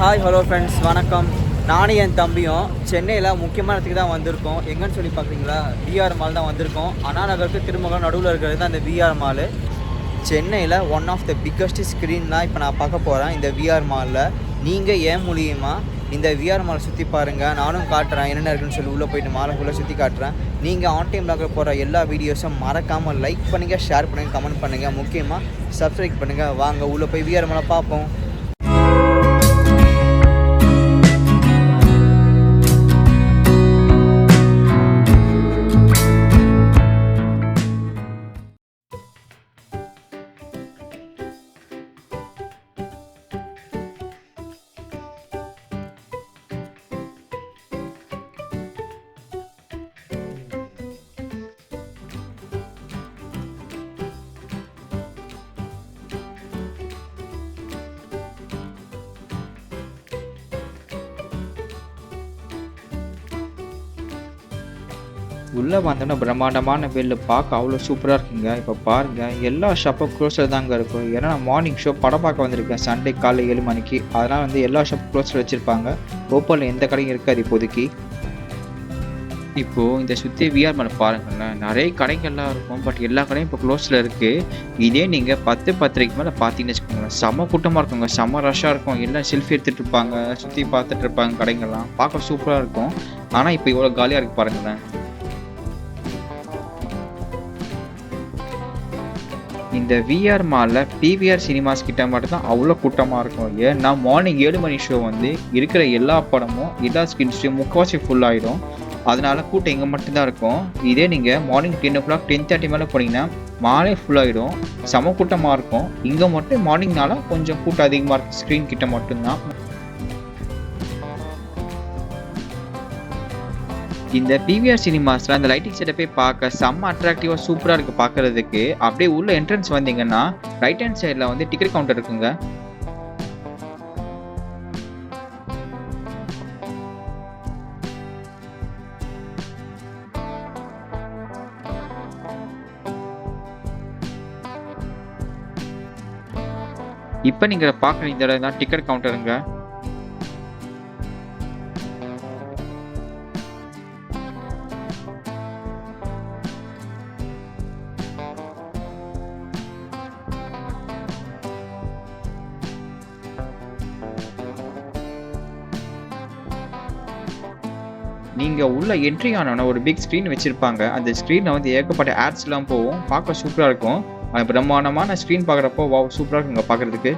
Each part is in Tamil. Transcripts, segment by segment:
ஹாய் ஹலோ ஃப்ரெண்ட்ஸ் வணக்கம். நானும் என் தம்பியும் சென்னையில் முக்கியமான இடத்துக்கு தான் வந்திருக்கோம். எங்கன்னு சொல்லி பார்க்குறீங்களா விஆர் மால் தான் வந்திருக்கோம். அண்ணா நகருக்கு திருமகலம் நடுவில் இருக்கிறது தான் இந்த விஆர் மால் சென்னையில் one of the biggest screen தான் இப்போ நான் பார்க்க போகிறேன் இந்த விஆர் மாலில் நீங்கள் ஏன் மூலியமாக இந்த விஆர் மாலை சுற்றி பாருங்கள் நானும் காட்டுறேன். என்னென்ன இருக்குன்னு சொல்லி உள்ளே போயிட்டு மாலைக்குள்ளே சுற்றி காட்டுறேன். நீங்கள் ஆன் டைம் லாக்கில் போகிற எல்லா வீடியோஸும் மறக்காமல் லைக் பண்ணுங்கள் ஷேர் பண்ணுங்கள் கமெண்ட் பண்ணுங்கள் முக்கியமாக சப்ஸ்கிரைப் பண்ணுங்கள் வாங்க உள்ளே போய் விஆர் மாலை பார்ப்போம். உள்ளே வந்தோன்னா பிரம்மாண்டமான வெளில பார்க்க அவ்வளோ சூப்பராக இருக்குங்க. இப்போ பாருங்கள் எல்லா ஷாப்பும் க்ளோஸில் தாங்க இருக்கும். ஏன்னா நான் மார்னிங் ஷோ படம் பார்க்க வந்திருக்கேன். சண்டே காலை ஏழு மணிக்கு. அதனால் வந்து எல்லா ஷாப்பும் க்ளோஸில் வச்சுருப்பாங்க. ஓப்பனில் எந்த கடையும் இருக்காது இப்போதைக்கு. இப்போது இந்த சுற்றி விஆர் மேலே பாருங்களேன். நிறைய கடைகள்லாம் இருக்கும். பட் எல்லா கடையும் இப்போ க்ளோஸில் இருக்குது இதே நீங்கள் பத்து பத்தரைக்கு மேலே பார்த்தீங்கன்னு வச்சுக்கோங்களேன். செம்ம கூட்டமாக இருக்குங்க. செம்ம ரஷ்ஷாக இருக்கும். எல்லாம் செல்ஃபி எடுத்துகிட்டு இருப்பாங்க. சுற்றி பார்த்துட்டு இருப்பாங்க கடைங்கள்லாம். பார்க்க சூப்பராக இருக்கும். ஆனால் இப்போ இவ்வளோ காலியாக இருக்குது பாருங்களேன். இந்த விஆர் மாலில் பிவிஆர் சினிமாஸ் கிட்ட மட்டும் தான் அவ்வளோ கூட்டமாக இருக்கும். ஏன்னா மார்னிங் ஏழு மணி ஷோ வந்து இருக்கிற எல்லா படமும் எல்லா ஸ்கின்ஸ்டையும் முக்கால்வாசி ஃபுல் ஆகிடும் அதனால கூட்டம் இங்கே மட்டும்தான் இருக்கும். இதே நீங்கள் morning ten o'clock ten thirty மேலே போனீங்கன்னா மாலே ஃபுல் ஆகிடும் செம கூட்டமாக இருக்கும். இங்கே மட்டும் மார்னிங்னால கொஞ்சம் கூட்டம் அதிகமாக இருக்கும். ஸ்க்ரீன் கிட்ட மட்டும்தான். இந்த பிவிஆர் சினிமாஸில் அந்த லைட்டிங் செட்டப்பே பார்க்க செம்ம அட்ராக்டிவாக சூப்பராக இருக்குது பார்க்கறதுக்கு. அப்படியே உள்ள என்ட்ரன்ஸ் வந்தீங்கன்னா ரைட் ஹேண்ட் சைடில் வந்து டிக்கெட் கவுண்டர் இருக்குங்க. இப்போ நீங்கள் பார்க்குற இந்த இடம் தான் டிக்கெட் கவுண்டருங்க நீங்கள் உள்ள என்ட்ரி ஆனோன்னா ஒரு பிக் ஸ்க்ரீன் வச்சுருப்பாங்க. அந்த ஸ்க்ரீனில் வந்து ஏகப்பட்ட ஆட்ஸ்லாம் போகும். பார்க்க சூப்பராக இருக்கும். அது பிரம்மாண்டமான ஸ்க்ரீன் பார்க்குறப்போ வா சூப்பராக இருக்குங்க பார்க்குறதுக்கு.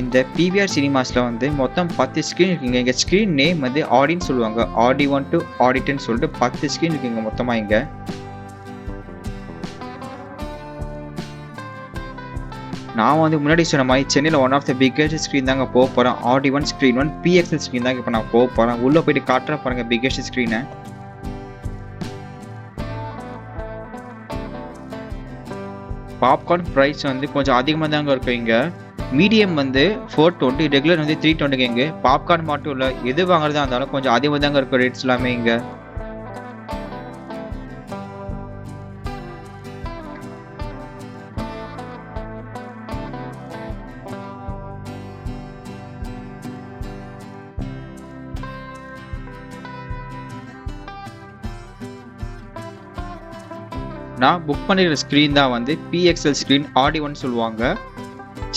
இந்த பிவிஆர் சினிமாஸில் வந்து மொத்தம் பத்து ஸ்க்ரீன் இருக்குங்க. எங்கள் ஸ்க்ரீன் நேம் வந்து ஆடின்னு சொல்லுவாங்க. ஆடி ஒன் டு ஆடிட்டுன்னு சொல்லிட்டு பத்து ஸ்க்ரீன் இருக்குங்க மொத்தமாக இங்கே. நான் வந்து முன்னாடி சொன்ன மாதிரி சென்னையில் one of the biggest screen தாங்க போக போகிறேன் audi one screen one PXL screen தாங்க இப்போ நான் போக போகிறேன் உள்ளே போயிட்டு காட்டுற பாருங்கள் பிக்கஸ்ட் ஸ்க்ரீனை பாப்கார்ன் ப்ரைஸ் வந்து கொஞ்சம் அதிகமாக தாங்க இருக்கும் இங்கே. மீடியம் வந்து ஃபோர் டுவெண்ட்டி ரெகுலர் வந்து த்ரீ டுவெண்ட்டிக்கு இங்கே. பாப்கார்ன் மட்டும் இல்லை எது வாங்குறதா இருந்தாலும் கொஞ்சம் அதிகமாக தாங்க இருக்கும் ரேட்ஸ் எல்லாமே இங்கே. நான் புக் பண்ணிருக்கிற ஸ்க்ரீன் தான் வந்து பிஎக்ஸ்எல் ஸ்க்ரீன் ஆடி ஒன் சொல்லுவாங்க.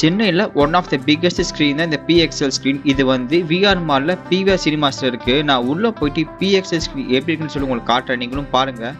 சென்னையில் one of the biggest screen தான் இந்த பிஎக்ஸ்எல் ஸ்க்ரீன் இது வந்து விஆர் மாலில் பிவிஆர் சினிமாஸில் இருக்குது நான் உள்ளே போயிட்டு பிஎக்ஸ்எல் ஸ்க்ரீன் எப்படி இருக்குன்னு சொல்லி உங்களுக்கு காட்டுறேன். நீங்களும் பாருங்கள்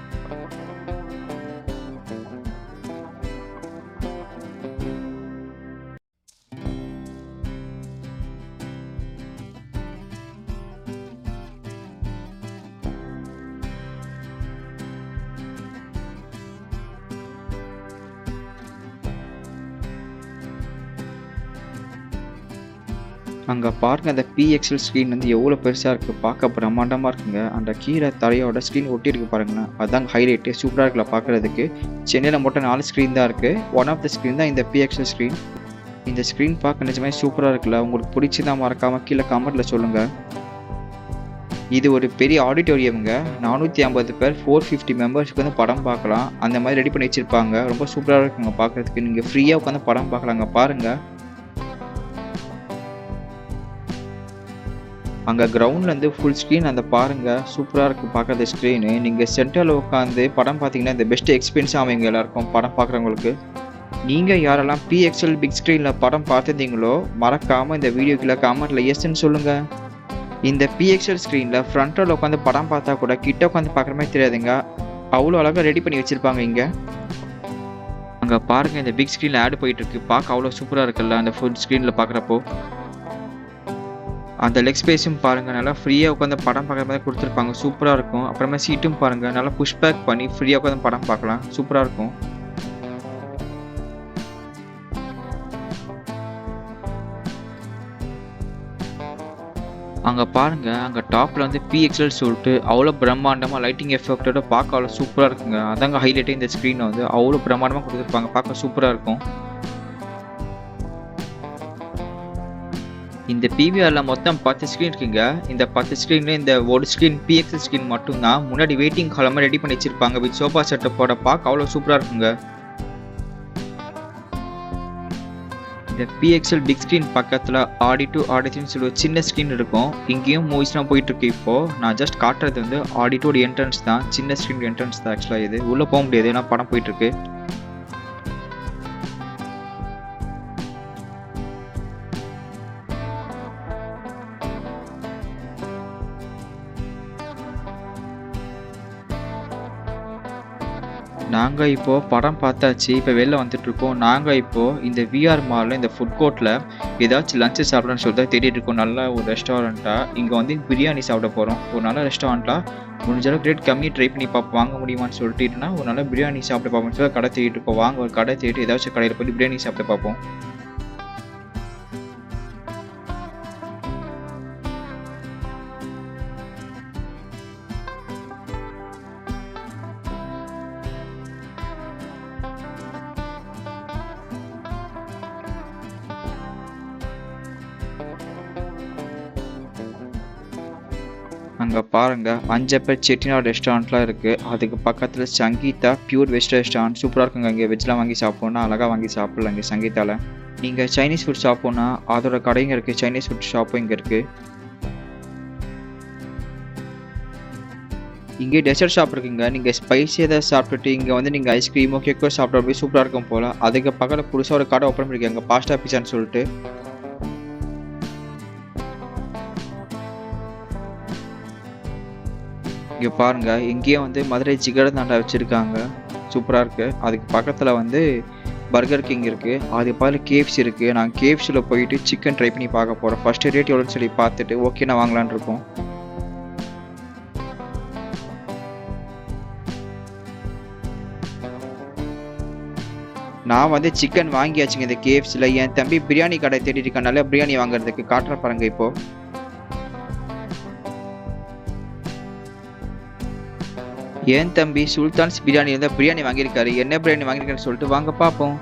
அங்கே பாருங்க அந்த பிஎக்ஸ்எல் ஸ்க்ரீன் வந்து எவ்வளோ பெருசாக இருக்குது பார்க்க பிரம்மாண்டமாக இருக்குங்க. அந்த கீழே தரையோட ஸ்க்ரீன் ஒட்டி இருக்கு பாருங்களேன். அதுதான் ஹைலைட்டு சூப்பராக இருக்குல்ல பார்க்குறதுக்கு. சென்னையில் மட்டும் நாலு ஸ்க்ரீன் தான் இருக்குது ஒன் ஆஃப் த ஸ்க்ரீன் தான் இந்த பிஎக்ஸ்எல் ஸ்க்ரீன் இந்த ஸ்க்ரீன் பார்க்க நிஜமே சூப்பராக இருக்குல்ல. உங்களுக்கு பிடிச்சிருந்தா மறக்காமல் கீழே கமெண்ட்டில் சொல்லுங்கள் இது ஒரு பெரிய ஆடிட்டோரியம்ங்க நானூற்றி ஐம்பது பேர் ஃபோர் ஃபிஃப்டி மெம்பர்ஸ்க்கு வந்து படம் பார்க்கலாம். அந்த மாதிரி ரெடி பண்ணி வச்சுருப்பாங்க. ரொம்ப சூப்பராக இருக்குங்க பார்க்குறதுக்கு. நீங்கள் ஃப்ரீயாக உட்காந்து படம் பார்க்கலாங்க. பாருங்கள் அங்கே கிரவுண்ட்லேருந்து ஃபுல் ஸ்க்ரீன் அந்த பாருங்கள் சூப்பராக இருக்குது பார்க்குறது ஸ்க்ரீனு நீங்கள் சென்டரில் உட்காந்து படம் பார்த்தீங்கன்னா இந்த பெஸ்ட் எக்ஸ்பீரியன்ஸ் அவங்க எல்லாருக்கும் படம் பார்க்குறவங்களுக்கு நீங்கள் யாரெல்லாம் பிஎக்ஸ்எல் பிக் ஸ்க்ரீனில் படம் பார்த்துருந்தீங்களோ மறக்காமல் இந்த வீடியோக்குள்ள கமெண்ட்டில் எஸ்ன்னு சொல்லுங்கள் இந்த பிஎக்ஸ்எல் ஸ்க்ரீனில் ஃப்ரண்ட்டில் உட்காந்து படம் பார்த்தா கூட கிட்ட உட்காந்து பார்க்குற மாதிரி தெரியாதுங்க. அவ்வளோ அழகாக ரெடி பண்ணி வச்சுருப்பாங்க இங்கே. அங்கே பாருங்கள் இந்த பிக் ஸ்க்ரீனில் ஆட் போயிட்டுருக்கு பார்க்க அவ்வளோ சூப்பராக இருக்குல்ல அந்த ஃபுல் ஸ்க்ரீனில் பார்க்குறப்போ அந்த லெக் ஸ்பேஸும் பாருங்கள் நல்லா ஃப்ரீயாக உட்காந்து படம் பார்க்குற மாதிரி கொடுத்துருப்பாங்க. சூப்பராக இருக்கும். அப்புறமா சீட்டும் பாருங்கள் நல்லா புஷ் பேக் பண்ணி ஃப்ரீயாக உட்காந்து படம் பார்க்கலாம். சூப்பராக இருக்கும். அங்கே பாருங்க. அங்கே டாப்பில் வந்து பிஎக்ஸ்எல் சொல்லிட்டு அவ்வளோ பிரம்மாண்டமாக லைட்டிங் எஃபெக்டோட பார்க்க அவ்வளோ சூப்பராக இருக்குங்க. அதாங்க ஹைலைட்டே இந்த ஸ்க்ரீனை வந்து. அவ்வளோ பிரம்மாண்டமாக கொடுத்துருப்பாங்க. பார்க்க சூப்பராக இருக்கும். இந்த பிவிஆரில் மொத்தம் பத்து ஸ்க்ரீன் இருக்குங்க. இந்த பத்து ஸ்க்ரீனில் இந்த ஒரு ஸ்க்ரீன் பிஎக்ஸ் ஸ்க்ரீன் மட்டும்தான் முன்னாடி வெயிட்டிங் காலமாக ரெடி பண்ணி வச்சிருப்பாங்க. வித் சோஃபா செட்டப்போட பார்க்க அவ்வளோ சூப்பராக இருக்குங்க. இந்த பிஎக்ஸ்எல் பிக் ஸ்க்ரீன் பக்கத்தில் ஆடி டு ஆடிச்சின்னு சொல்லி ஒரு சின்ன ஸ்க்ரீன் இருக்கும். இங்கேயும் மூவிஸ்லாம் போயிட்டு இருக்கு இப்போ. நான் ஜஸ்ட் காட்டுறது வந்து ஆடிட்டோட என்ட்ரன்ஸ் தான். சின்ன ஸ்க்ரீன் என்ட்ரன்ஸ் தான் ஆக்சுவலாக இது. உள்ளே போக முடியாது ஏன்னா படம் போயிட்டு நாங்கள் இப்போது படம் பார்த்தாச்சு இப்போ வெளில வந்துட்டுருக்கோம். நாங்கள் இப்போது இந்த விஆர் மாலில் இந்த ஃபுட் கோர்ட்டில் ஏதாச்சும் லஞ்சு சாப்பிடணும்னு சொல்லி தான் தேடிட்டு இருக்கோம். நல்ல ஒரு ரெஸ்டாரண்ட்டாக இங்கே வந்து பிரியாணி சாப்பிட போகிறோம் ஒரு நல்ல ரெஸ்டாரண்ட்டாக முடிஞ்ச அளவுக்கு ரேட் கம்மி ட்ரை பண்ணி பார்ப்போம் வாங்க முடியுமான்னு சொல்லிட்டுனா ஒரு நல்ல பிரியாணி சாப்பிட பார்ப்போம்னு சொல்லி கடை தேடிட்டு இருக்கோம். வாங்க ஒரு கடை தேடி ஏதாச்சும் கடையில் போய் பிரியாணி சாப்பிட பார்ப்போம் அங்கே பாருங்க அஞ்சப்பர் செட்டிநாடு ரெஸ்டாரண்ட்லாம் இருக்குது அதுக்கு பக்கத்தில் சங்கீதா பியூர் வெஜ் ரெஸ்டாரண்ட் சூப்பராக இருக்குங்க. இங்கே வெஜ்லாம் வாங்கி சாப்பிட்ணுன்னா அழகாக வாங்கி சாப்பிட்லாம் இங்கே சங்கீதாவில் நீங்கள் சைனீஸ் ஃபுட் சாப்பிட்ணுன்னா அதோட கடைங்க இருக்குது சைனீஸ் ஃபுட் ஷாப்பும் இங்கே இருக்குது இங்கே டெசர்ட் ஷாப் இருக்குங்க. நீங்கள் ஸ்பைசி எதாவது சாப்பிட்டுட்டு இங்கே வந்து நீங்கள் ஐஸ்கிரீமோ கேக்கோ சாப்பிட்ற போய் சூப்பராக இருக்கும் போல். அதுக்கு பக்கத்தில் புதுசாக ஒரு கடை ஓப்பன் பண்ணிருக்காங்க. பாஸ்டா பிஸான்னு சொல்லிட்டு. இங்கே பாருங்க இங்கேயே வந்து மதுரை ஜிகரதாண்டா வச்சுருக்காங்க. சூப்பராக இருக்குது அதுக்கு பக்கத்தில் வந்து பர்கர் கிங் இருக்குது அது பக்கத்தில் கேஎஃப்சி இருக்குது நான் கேஎஃப்சியில் போயிட்டு சிக்கன் ட்ரை பண்ணி பார்க்க போகிறேன் ஃபஸ்ட்டு ரேட் எவ்வளோன்னு சொல்லி பார்த்துட்டு ஓகே நான் வாங்கலான் இருக்கோம். நான் வந்து சிக்கன் வாங்கியாச்சுங்க இந்த கேஎஃப்சியில் என் தம்பி பிரியாணி கடை தேடிட்டு இருக்கனால பிரியாணி வாங்குறதுக்கு காட்டுற பாருங்க இப்போ. ஏன் தம்பி? சுல்தான்ஸ் பிரியாணி இருந்தால் பிரியாணி வாங்கியிருக்காரு. என்ன பிரியாணி வாங்கியிருக்காருன்னு சொல்லிட்டு வாங்க பார்ப்போம்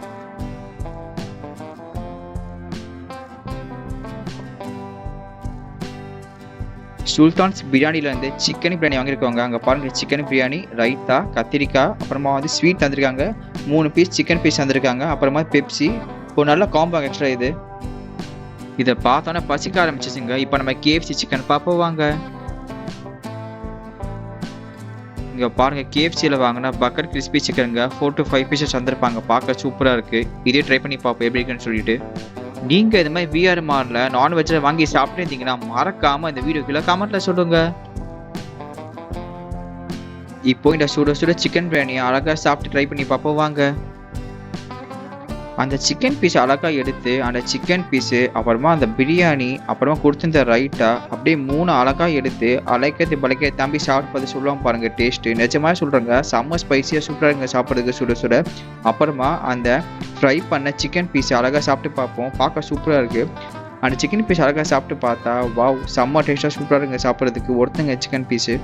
சுல்தான்ஸ் பிரியாணியில் வந்து சிக்கன் பிரியாணி வாங்கியிருக்காங்க. அங்கே பாருங்க சிக்கன் பிரியாணி ரைத்தா கத்திரிக்காய் அப்புறமா வந்து ஸ்வீட் தந்திருக்காங்க. மூணு பீஸ் சிக்கன் பீஸ் தந்திருக்காங்க. அப்புறமா பெப்சி. ஒரு நல்ல காம்போ எக்ஸ்ட்ரா இது. இதை பார்த்தோன்னே பசிக்க ஆரம்பிச்சிச்சுங்க. இப்போ நம்ம கேஎஃப்சி சிக்கன் பார்ப்போம் வாங்க. இங்கே பாருங்கள் கேஎஃப்சியில் வாங்கினா பக்கெட் கிறிஸ்பி சிக்கனுங்க ஃபோர் டு ஃபைவ் பீசஸ் வந்திருப்பாங்க பார்க்க சூப்பராக இருக்குது இதே ட்ரை பண்ணி பார்ப்போம் எப்படி இருக்குன்னு சொல்லிட்டு. நீங்கள் இது மாதிரி விஆர் மாரில் நான்வெஜ்ஜில் வாங்கி சாப்பிட்டுருந்தீங்கன்னா மறக்காமல் இந்த வீடியோ கீழே கமெண்ட்டில் சொல்லுங்க. இப்போ இந்த சுட சுட சிக்கன் பிரியாணி அழகாக சாப்பிட்டு ட்ரை பண்ணி பார்ப்போம் வாங்க. அந்த சிக்கன் பீஸ் அழகாக எடுத்து அந்த சிக்கன் பீஸு அப்புறமா அந்த பிரியாணி அப்புறமா கொடுத்துருந்த ரைட்டா அப்படியே மூணு அழகாக எடுத்து அழைக்கிறது பழைக்க தம்பி சாப்பிட்டு சொல்லுவாங்க பாருங்கள் டேஸ்ட்டு நிஜமாக சொல்கிறேங்க செம்ம ஸ்பைசியாக சூப்பராக இருங்க சாப்பிட்றதுக்கு சுட சுட. அப்புறமா அந்த ஃப்ரை பண்ண சிக்கன் பீஸ் அழகாக சாப்பிட்டு பார்ப்போம். பார்க்க சூப்பராக இருக்குது அந்த சிக்கன் பீஸ் அழகாக சாப்பிட்டு பார்த்தா வாவ் செம்ம டேஸ்ட்டாக சூப்பராக இருங்க சாப்பிட்றதுக்கு. ஒருத்தங்க சிக்கன் பீஸு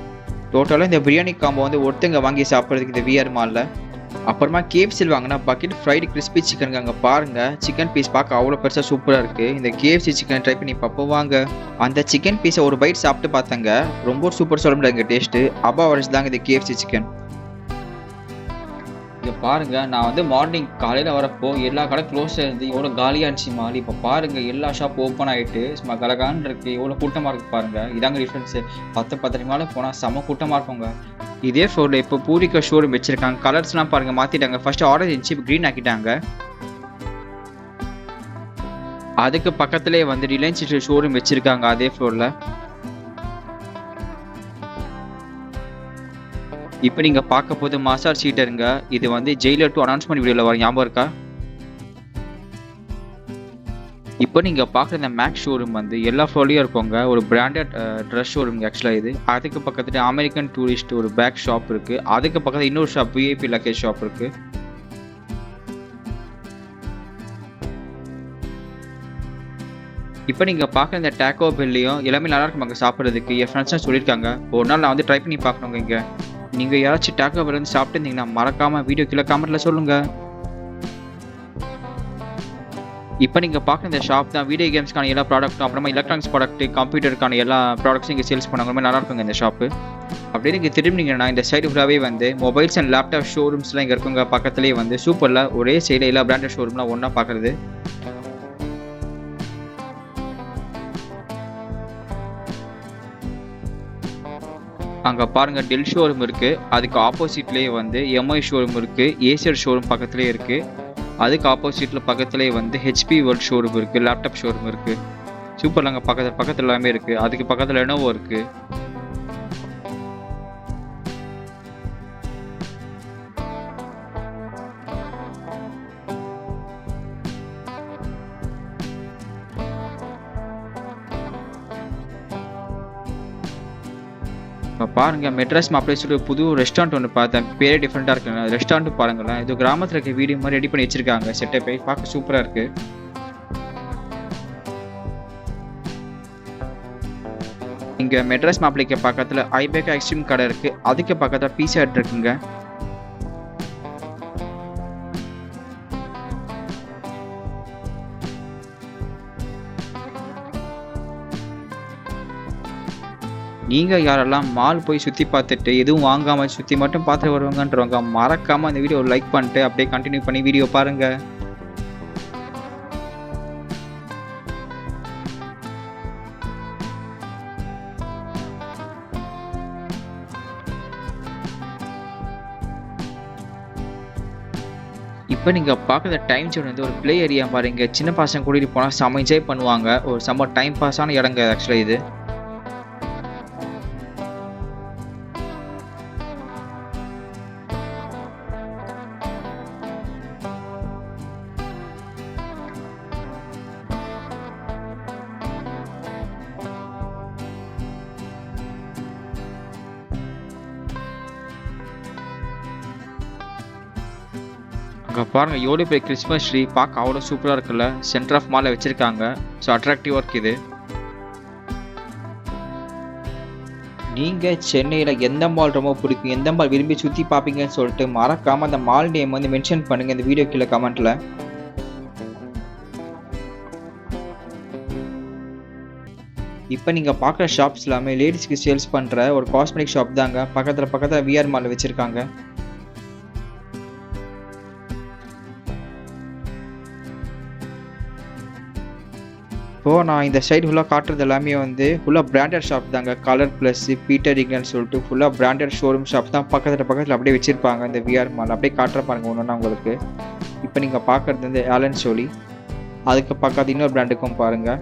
டோட்டலாக இந்த பிரியாணி காம்போ வந்து ஒருத்தங்க வாங்கி சாப்பிட்றதுக்கு இந்த விஆர் மாலில் அப்புறமா கேஎஃப்சியில் வாங்கினா பக்கெட் ஃப்ரைடு கிறிஸ்பி சிக்கன் அங்கே பாருங்க. சிக்கன் பீஸ் பார்க்க அவ்வளோ பெருசாக சூப்பராக இருக்குது இந்த கேஎஃப்சி சிக்கன் ட்ரை பண்ணி பார்ப்போம் வாங்க. அந்த சிக்கன் பீஸை ஒரு பைட் சாப்பிட்டு பார்த்தங்க ரொம்ப சூப்பர் சொல்ல முடியாது டேஸ்ட்டு அபா வரைச்சு தாங்க இந்த கேஎஃப்சி சிக்கன் இங்கே பாருங்க நான் வந்து மார்னிங் காலையில் வரப்போ எல்லா கடை க்ளோஸ் இருந்து எவ்வளோ காலியாக இருந்துச்சு மால். இப்போ பாருங்க எல்லா ஷாப் ஓப்பன் ஆகிட்டு சும்மா கலகான்னு இருக்குது எவ்வளோ கூட்டமாக இருக்குது பாருங்க. இதாங்க டிஃப்ரென்ஸு பத்து பத்தரை மேலே போனால் செம கூட்டமாக இருக்குங்க. இதே ஃப்ளோரில் இப்போ பூரிக்கா ஷோரூம் வச்சுருக்காங்க. கலர்ஸ்லாம் பாருங்க மாற்றிட்டாங்க ஃபஸ்ட்டு ஆரஞ்சு இருந்துச்சு இப்போ க்ரீன் ஆக்கிட்டாங்க. அதுக்கு பக்கத்துலேயே வந்து ரிலையன்ஸ் ஷோரூம் வச்சிருக்காங்க அதே ஃப்ளோரில் இப்போ நீங்கள் பார்க்க போது மாசார் சீட்டருங்க இது வந்து ஜெயிலர் டூ அனௌன்ஸ்மெண்ட் வீடியோவில் வர ஞாபகம் இருக்கா? இப்போ நீங்கள் பார்க்குற இந்த மேக்ஸ் ஷோரூம் வந்து எல்லா ஃப்ளோர்லேயும் இருக்கோங்க. ஒரு பிராண்டட் ட்ரெஸ் ஷோரூம் ஆக்சுவலாக இது. அதுக்கு பக்கத்தில் அமெரிக்கன் டூரிஸ்ட் ஒரு பேக் ஷாப் இருக்குது அதுக்கு பக்கத்தில் இன்னொரு ஷாப் விஐபி லக்கேஜ் ஷாப் இருக்குது இப்போ நீங்கள் பார்க்குற இந்த டேக்கோ பெல்லையும் எல்லாமே நல்லா இருக்கும் அங்கே சாப்பிட்றதுக்கு. என் ஃப்ரெண்ட்ஸ்லாம் சொல்லியிருக்காங்க. ஒரு நாள் நான் வந்து ட்ரை பண்ணி பார்க்கணுங்க இங்கே. நீங்கள் யாராச்சும் டேக்கோ பெல் வந்து சாப்பிட்டு இருந்தீங்கன்னா மறக்காமல் வீடியோ கீழே கமெண்ட்டில் சொல்லுங்கள் இப்போ நீங்கள் பார்க்குற இந்த ஷாப் தான் வீடியோ கேம்ஸ்க்கான எல்லா ப்ராடக்ட்டும் அப்புறமா எலக்ட்ரானிக்ஸ் ப்ராடக்ட் கம்ப்யூட்டருக்கான எல்லா ப்ராடக்ட்ஸும் இங்கே சேல்ஸ் பண்ணாங்க ரொம்ப நல்லா இருக்குங்க இந்த ஷாப்பு அப்படியே நீங்கள் திரும்பினீங்கன்னா இந்த சைடு ஃபுல்லாகவே வந்து மொபைல்ஸ் அண்ட் லேப்டாப் ஷோரூம்ஸ்லாம் இங்கே இருக்குங்க. பக்கத்துலேயே வந்து சூப்பரில் ஒரே சைடில் எல்லா பிராண்டட் ஷோரூம்லாம் ஒன்றா பார்க்குறது. அங்கே பாருங்கள் டெல் ஷோரூம் இருக்குது அதுக்கு ஆப்போசிட்லேயே வந்து எம்ஐ ஷோரூம் இருக்குது ஏசியர் ஷோரூம் பக்கத்துலேயே இருக்குது அதுக்கு ஆப்போசிட்டில் பக்கத்துலேயே வந்து ஹெச்பி வேர்ல்ட் ஷோரூம் இருக்குது லேப்டாப் ஷோரூம் இருக்குது சூப்பர் அங்கே பக்கத்தில் பக்கத்தில் எல்லாமே இருக்குது அதுக்கு பக்கத்தில் லெனோவோ இருக்குது பாருங்கள் பாருங்க மெட்ராஸ் மாப்பிளை சொல்லி புது ரெஸ்டாரண்ட் ஒன்று பார்த்தேன். பேரே டிஃப்ரெண்ட்டாக இருக்குங்க ரெஸ்டாரண்ட் பாருங்களேன். இது கிராமத்தில் இருக்க வீடியோ மாதிரி ரெடி பண்ணி வச்சிருக்காங்க. செட்டப்பை போய் பார்க்க சூப்பராக இருக்கு. இங்கே மெட்ராஸ் மாப்பிளைக்கு பக்கத்தில் ஐபேக் ஐஸ்கிரீம் கடை இருக்குது அதுக்கு பக்கத்தில் பீஸா ஹட் இருக்குங்க. நீங்கள் யாரெல்லாம் மால் போய் சுற்றி பார்த்துட்டு எதுவும் வாங்காமல் சுற்றி மட்டும் பார்த்துட்டு வருவாங்கன்றவங்க மறக்காமல் அந்த வீடியோ லைக் பண்ணிட்டு அப்படியே கண்டினியூ பண்ணி வீடியோ பாருங்கள் இப்போ நீங்கள் பார்க்குற டைம் ஜோன் வந்து ஒரு பிளே ஏரியா பாருங்க. சின்ன பசங்க கூட்டிகிட்டு போனால் செம்ம என்ஜாய் பண்ணுவாங்க. ஒரு செம்ம டைம் பாஸான இடங்க ஆக்சுவலாக இது. இப்போ பாருங்கள் எவ்வளோ பெரிய கிறிஸ்மஸ் ட்ரீ பார்க்க அவ்வளோ சூப்பராக இருக்குல்ல? சென்டர் ஆஃப் மாலில் வச்சுருக்காங்க. ஸோ அட்ராக்டிவாக இருக்குது இது. நீங்கள் சென்னையில் எந்த மால் ரொம்ப பிடிக்கும்? எந்த மால் விரும்பி சுற்றி பார்ப்பீங்கன்னு சொல்லிட்டு மறக்காமல் அந்த மால் நேம் வந்து மென்ஷன் பண்ணுங்கள் இந்த வீடியோ கீழே கமெண்ட்டில் இப்போ நீங்கள் பார்க்குற ஷாப்ஸ் எல்லாமே லேடிஸ்க்கு சேல்ஸ் பண்ணுற ஒரு காஸ்மெட்டிக் ஷாப் தாங்க. பக்கத்தில் பக்கத்தில் விஆர் மால் வச்சுருக்காங்க. இப்போது நான் இந்த சைடு ஃபுல்லாக காட்டுறது எல்லாமே வந்து ஃபுல்லாக பிராண்டட் ஷாப் தாங்க. கலர் ப்ளஸ் பீட்டர் இங்கன்னு சொல்லிட்டு ஃபுல்லாக பிராண்டட் ஷோரூம் ஷாப் தான் பக்கத்தில் பக்கத்தில் அப்படியே வச்சுருப்பாங்க இந்த விஆர் மால் அப்படியே காட்டுற பாருங்க ஒன்று உங்களுக்கு. இப்போ நீங்கள் பார்க்குறது வந்து ஆலன் சோலி அதுக்கு பக்கத்து இன்னொரு பிராண்டுக்கும் பாருங்கள்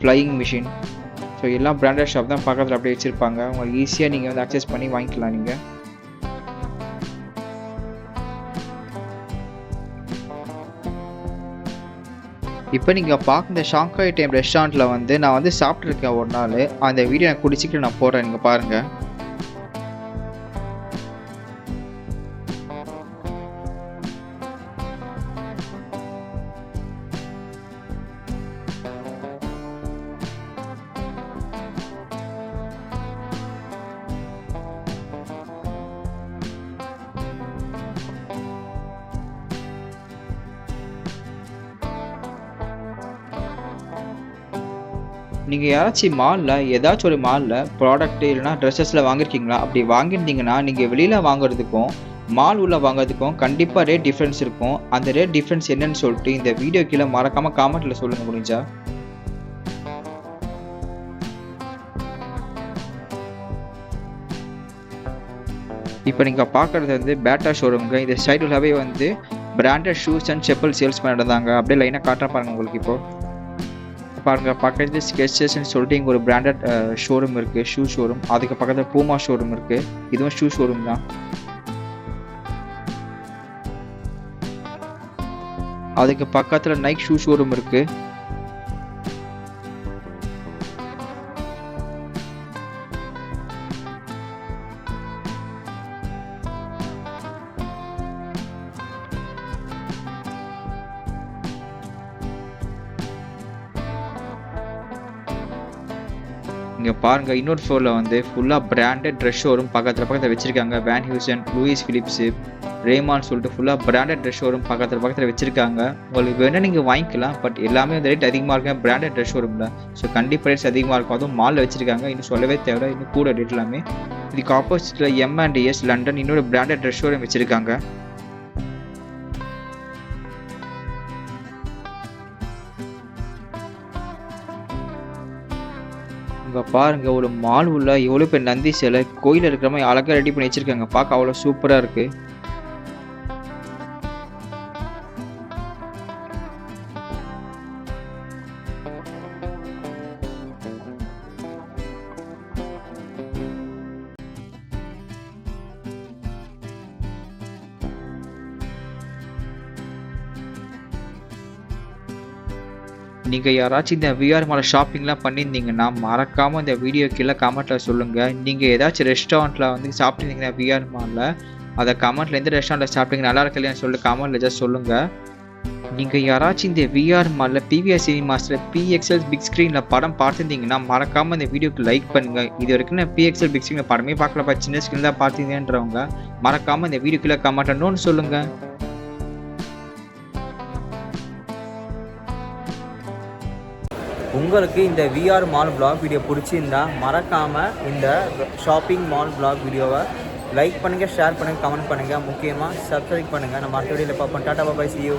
ஃப்ளையிங் மிஷின் ஸோ எல்லாம் பிராண்டட் ஷாப் தான் பக்கத்தில் அப்படியே வச்சுருப்பாங்க. உங்களுக்கு ஈஸியாக நீங்கள் வந்து அக்சஸ் பண்ணி வாங்கிக்கலாம் நீங்கள் இப்போ நீங்கள் பார்க்க இந்த ஷாங்காய் டைம் ரெஸ்டாரண்ட்டில் வந்து நான் வந்து சாப்பிட்ருக்கேன் ஒரு நாள். அந்த வீடியோ நான் குடிச்சிக்கிட்டு நான் போடுறேன் நீங்கள் பாருங்கள் நீங்கள் யாராச்சும் மாலில் ஏதாச்சும் ஒரு மாலில் ப்ராடக்ட் இல்லைனா ட்ரெஸ்ஸஸில் வாங்கியிருக்கீங்களா அப்படி வாங்கியிருந்தீங்கன்னா நீங்கள் வெளியில் வாங்குறதுக்கும் மால் உள்ள வாங்குறதுக்கும் கண்டிப்பாக ரேட் டிஃப்ரென்ஸ் இருக்கும். அந்த ரேட் டிஃப்ரென்ஸ் என்னன்னு சொல்லிட்டு இந்த வீடியோ கீழே மறக்காமல் காமெண்ட்டில் சொல்லுங்கள் முடிஞ்சா இப்போ நீங்கள் பார்க்குறது வந்து பேட்டா ஷோரூமுங்க இந்த சைடுலாகவே வந்து branded shoes and chappal sales பண்ணிருந்தாங்க அப்படியே லைனாக காட்டுற பாருங்க உங்களுக்கு இப்போ. பாருங்க பக்கத்து ஸ்கெச்சஸ்ன்னு சொல்லிட்டு இங்கே ஒரு பிராண்டட் ஷோரூம் இருக்குது ஷூ ஷோரூம் அதுக்கு பக்கத்தில் பூமா ஷோரூம் இருக்குது இதுவும் ஷூ ஷோரூம் தான். அதுக்கு பக்கத்தில் நைக் ஷூ ஷோரூம் இருக்குது பாருங்கள் இன்னொரு ஃப்ளோரில் வந்து ஃபுல்லாக பிராண்டட் ட்ரெஸ் ஷோரூம் பக்கத்தில் பக்கத்தில் வச்சுருக்காங்க. வேன் ஹியூசன் லூயிஸ் ஃபிலிப்ஸு ரேமான்னு சொல்லிட்டு ஃபுல்லாக பிராண்டட் ட்ரெஸ் ஷோரூம் பக்கத்தில் பக்கத்தில் வச்சுருக்காங்க. உங்களுக்கு வேணால் நீங்கள் வாங்கிக்கலாம் பட் எல்லாமே வந்து ரேட் அதிகமாக இருக்கும் பிராண்டட் ட்ரெஸ் ஷோரூமில் ஸோ கண்டிப்பாக ரேட்ஸ் அதிகமாக இருக்கும். அதுவும் மாலில் வச்சுருக்காங்க. இன்னும் சொல்லவே தேவை இன்னும் கூட ரேட் எல்லாமே. இதுக்கு ஆப்போசிட்டில் எம் அண்ட் எஸ் லண்டன் இன்னொரு பிராண்டட் ட்ரெஸ் ஷோரூம் வச்சுருக்காங்க. இங்கே பாருங்க ஒரு மால் உள்ள எவ்வளோ பேர் நந்தி சிலை கோயிலில் இருக்கிற மாதிரி அழகாக ரெடி பண்ணி வச்சிருக்காங்க. பார்க்க அவ்வளோ சூப்பராக இருக்கு. நீங்கள் யாராச்சும் இந்த விஆர் மாலை ஷாப்பிங்லாம் பண்ணியிருந்தீங்கன்னா மறக்காமல் இந்த வீடியோ கீழே கமெண்ட்டில் சொல்லுங்கள் நீங்கள் ஏதாச்சும் ரெஸ்டாரண்ட்டில் வந்து சாப்பிட்டுருந்தீங்கன்னா விஆர் மாலில் அதை கமெண்ட்டில் எந்த ரெஸ்டாரண்ட்டில் சாப்பிட்டீங்க நல்லா இருக்கு இல்லையான்னு சொல்லிட்டு கமெண்ட்டில் ஜஸ்ட் சொல்லுங்கள் நீங்கள் யாராச்சும் இந்த விஆர் மாலில் பிவிஆர் சினிமாஸில் பிஎக்ஸ்எல் பிக் ஸ்க்ரீனில் படம் பார்த்துருந்தீங்கன்னா மறக்காமல் இந்த வீடியோக்கு லைக் பண்ணுங்கள் இது வரைக்கும் நான் பிஎக்ஸ்எல் பிக் ஸ்க்ரீனில் படமே பார்க்கலப்பா சின்ன ஸ்க்ரீன் தான் பார்த்தீங்கன்றவங்க மறக்காமல் இந்த வீடியோக்குள்ளே கமெண்ட் கமெண்ட் சொல்லுங்கள் உங்களுக்கு இந்த விஆர் மால் பிளாக் வீடியோ பிடிச்சிருந்தா மறக்காமல் இந்த ஷாப்பிங் மால் பிளாக் வீடியோவை லைக் பண்ணுங்கள் ஷேர் பண்ணுங்கள் கமெண்ட் பண்ணுங்கள் முக்கியமாக சப்ஸ்கிரைப் பண்ணுங்கள் நம்ம அடுத்த வீடியோவில் பார்ப்போம். Tata bye C you